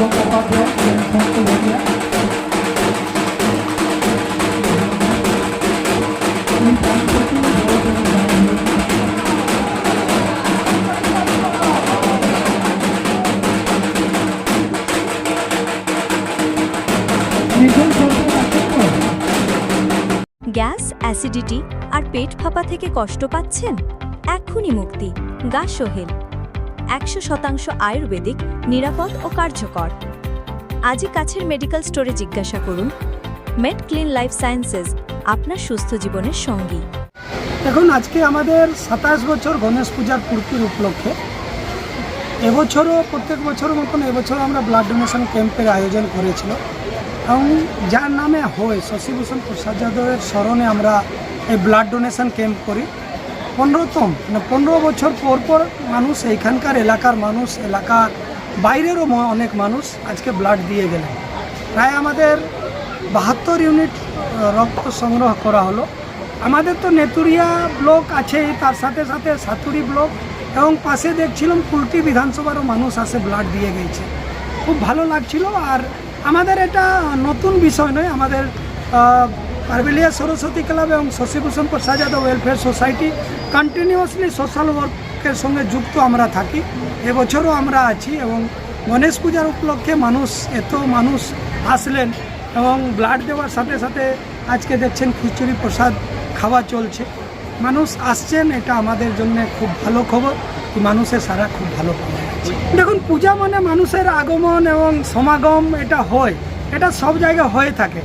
Gas acidity আর পেট ফাঁপা থেকে কষ্ট পাচ্ছেন? এখনই মুক্তি। গা সোহেল। একশো শতাংশ আয়ুর্বেদিক, নিরাপদ ও কার্যকর। আজই কাছের মেডিকেল স্টোরে জিজ্ঞাসা করুন, মেড ক্লিন লাইফ সায়েন্সেস, আপনার সুস্থ জীবনের সঙ্গী। দেখুন আজকে আমাদের সাতাশ বছর গণেশ পূজার পূর্তির উপলক্ষে, এবছরও প্রত্যেক বছর মতন এবছর আমরা ব্লাড ডোনেশন ক্যাম্পের আয়োজন করেছিল এবং যার নামে হয় শশীভূষণ প্রসাদ যাদবের স্মরণে আমরা এই ব্লাড ডোনেশন ক্যাম্প করি। পনেরোতম মানে পনেরো বছর পর পর মানুষ এইখানকার এলাকার মানুষ, এলাকার বাইরেরও অনেক মানুষ আজকে ব্লাড দিয়ে গেলেন। প্রায় আমাদের বাহাত্তর ইউনিট রক্ত সংগ্রহ করা হলো। আমাদের তো নেতুরিয়া ব্লক আছে, তার সাথে সাথে সাতুরি ব্লক এবং পাশে দেখছিলাম কুলটি বিধানসভারও মানুষ আসে ব্লাড দিয়ে গেছে। খুব ভালো লাগছিল, আর আমাদের এটা নতুন বিষয় নয়, আমাদের পারবেলিয়া সরস্বতী ক্লাব এবং Shashibhushan Prasad Yadav welfare society continuously social ওয়ার্কের সঙ্গে যুক্ত আমরা থাকি। এবছরও আমরা আছি এবং গণেশ পূজার উপলক্ষে মানুষ, এত মানুষ আসলেন এবং ব্লাড দেওয়ার সাথে সাথে আজকে দেখছেন খিচুড়ি প্রসাদ খাওয়া চলছে। মানুষ আসছেন, এটা আমাদের জন্য খুব ভালো খবর মানুষের সারা খুব ভালো যাচ্ছে দেখুন, পূজা মানে মানুষের আগমন এবং সমাগম এটা হয়। এটা সব জায়গায় হয়ে থাকে।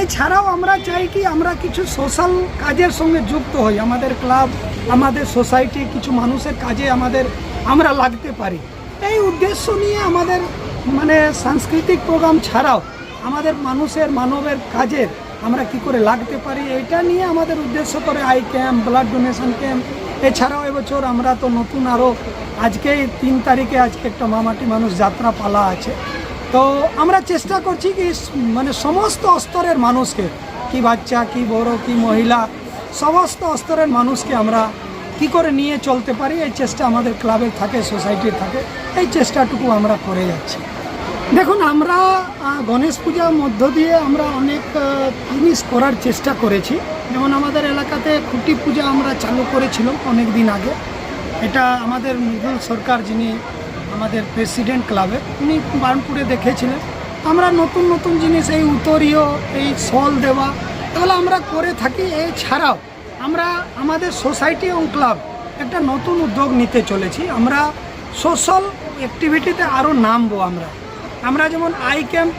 এছাড়াও আমরা চাই কি আমরা কিছু সোশ্যাল কাজের সঙ্গে যুক্ত হই, আমাদের ক্লাব, আমাদের সোসাইটি, কিছু মানুষের কাজে আমাদের, আমরা লাগতে পারি। এই উদ্দেশ্য নিয়ে আমাদের মানে সাংস্কৃতিক প্রোগ্রাম ছাড়াও আমাদের মানুষের, মানবের কাজের আমরা কি করে লাগতে পারি এটা নিয়ে আমাদের উদ্দেশ্য করে eye camp, blood donation camp. এছাড়াও এবছর আমরা তো নতুন আরও আজকে তিন তারিখে আজকে একটা মামাটি মানুষ যাত্রা পালা আছে। তো আমরা চেষ্টা করছি কি মানে সমস্ত স্তরের মানুষকে, কি বাচ্চা, কি বড়, কি মহিলা, সমস্ত স্তরের মানুষকে আমরা কি করে নিয়ে চলতে পারি, এই চেষ্টা আমাদের ক্লাবের থাকে, সোসাইটির থাকে, এই চেষ্টাটুকু আমরা করে যাচ্ছি। দেখুন, আমরা গণেশ পূজার মধ্য দিয়ে আমরা অনেক জিনিস করার চেষ্টা করেছি। যেমন আমাদের এলাকাতে খুঁটি পূজা আমরা চালু করেছিলাম অনেক দিন আগে। এটা আমাদের মৃদুল সরকার যিনি আমাদের প্রেসিডেন্ট ক্লাবে উনি বার্নপুরে দেখেছিলেন। আমরা নতুন নতুন জিনিস, এই উত্তরীয়, এই সল দেওয়া, এগুলো আমরা করে থাকি। এছাড়াও আমরা আমাদের সোসাইটি এবং ক্লাব একটা নতুন উদ্যোগ নিতে চলেছি। আমরা সোশ্যাল অ্যাক্টিভিটিতে আরও নামবো আমরা। আমরা যেমন আই ক্যাম্প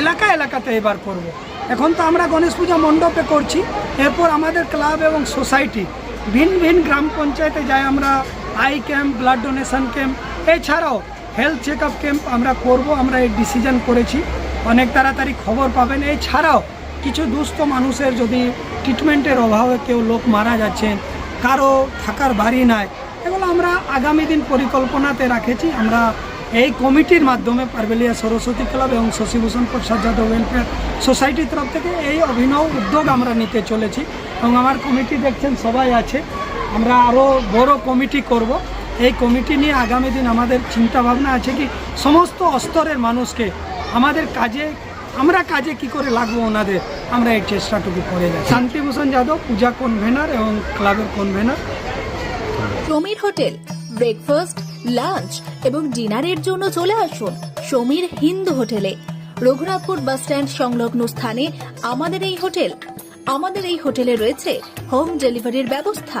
এলাকা এলাকাতে এবার করব। এখন তো আমরা গণেশ পূজা মণ্ডপে করছি। এরপর আমাদের ক্লাব এবং সোসাইটি ভিন ভিন গ্রাম পঞ্চায়েতে যাই আমরা eye camp blood donation camp এছাড়াও হেলথ চেক আপ ক্যাম্প আমরা করব, আমরা এই ডিসিশন করেছি। অনেক তাড়াতাড়ি খবর পাবেন। এছাড়াও কিছু দুস্থ মানুষের যদি ট্রিটমেন্টের অভাবে কেউ লোক মারা যাচ্ছেন কারও থাকার বাড়ি নাই, এগুলো আমরা আগামী দিন পরিকল্পনাতে রাখেছি। আমরা এই কমিটির মাধ্যমে পারবেলিয়া সরস্বতী ক্লাব এবং শশীভূষণ প্রসাদ যাদব ওয়েলফেয়ার সোসাইটির তরফ থেকে এই অভিনব উদ্যোগ আমরা নিতে চলেছি। এবং আমার কমিটি দেখছেন, সবাই আছে। আমরা আরও বড় কমিটি করব। এই কমিটি নিয়ে আগামী দিন আমাদের চিন্তা ভাবনা আছে কি, সমস্ত স্তরের মানুষকে আমাদের কাজে, আমরা কাজে কি করে লাগবো ওনাদের, আমরা এই চেষ্টাটুকু করে যাই শান্তিভূষণ যাদব, পূজা কনভেনার এবং ক্লাবের convener Samir hotel breakfast lunch এবং ডিনারের জন্য চলে আসুন সমীর হিন্দু হোটেলে। রঘুনাথপুর বাস স্ট্যান্ড সংলগ্ন স্থানে আমাদের এই হোটেল। আমাদের এই হোটেলে রয়েছে হোম ডেলিভারির ব্যবস্থা।